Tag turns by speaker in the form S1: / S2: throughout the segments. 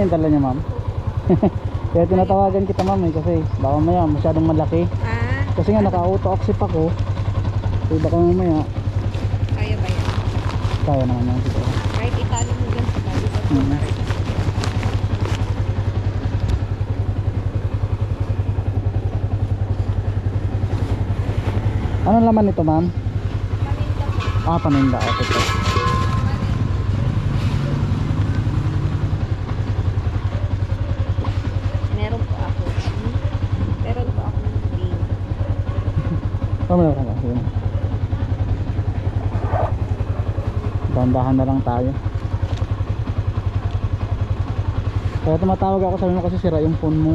S1: yan yung dala niya ma'am. Kaya tinatawagan kita ma'am eh, kasi baka maya masyadong malaki.
S2: Ah,
S1: Kasi nga naka-auto oxip ako. So baka mamaya
S2: kaya ba yan?
S1: kaya naman yan.
S2: Kahit itali mo dyan sa bali
S1: Mhm. Anong laman nito ma'am?
S2: Paninda.
S1: Ah, paninda. Okay po.
S2: Meron po ako. Hmm? Meron po ako ng green.
S1: Pamala ka kasi. Dahan-dahan na lang tayo. Kaya tumatawag ako sa mo kasi sira yung phone mo.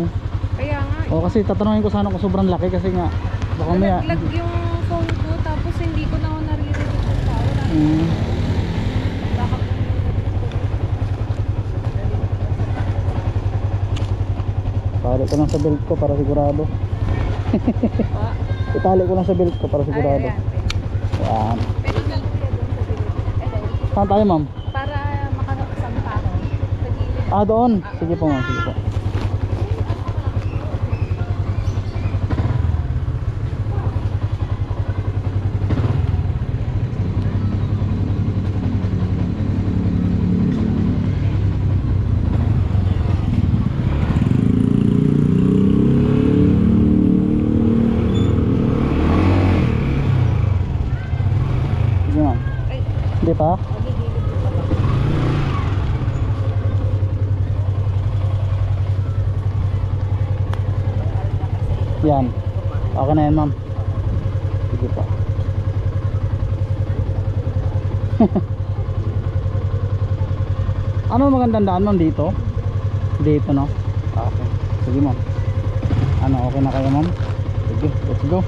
S2: Kaya nga,
S1: O kasi tatanungin ko sana kung sobrang laki kasi nga baka may
S2: nalaglag yung phone ko tapos hindi ko na ako naririnig sa tao.
S1: mm,
S2: Baka
S1: Itali ko lang sa belt ko para sigurado.
S2: pa.
S1: Itali ko lang sa belt ko para sigurado.
S2: ayan.
S1: Yan.
S2: Ka kuya doon sa. Ito,
S1: Saan tayo ma'am?
S2: para makakasampa ako. Sa gilid.
S1: Ah doon. Sige po ma'am. Sige po. Sige ma'am. Hindi pa?
S2: pa?
S1: Yan. Okay na yan ma'am. Sige po. ano magandang daan ma'am dito? Dito no? Okay. Sige ma'am. Ano okay na kayo ma'am? Sige, let's go.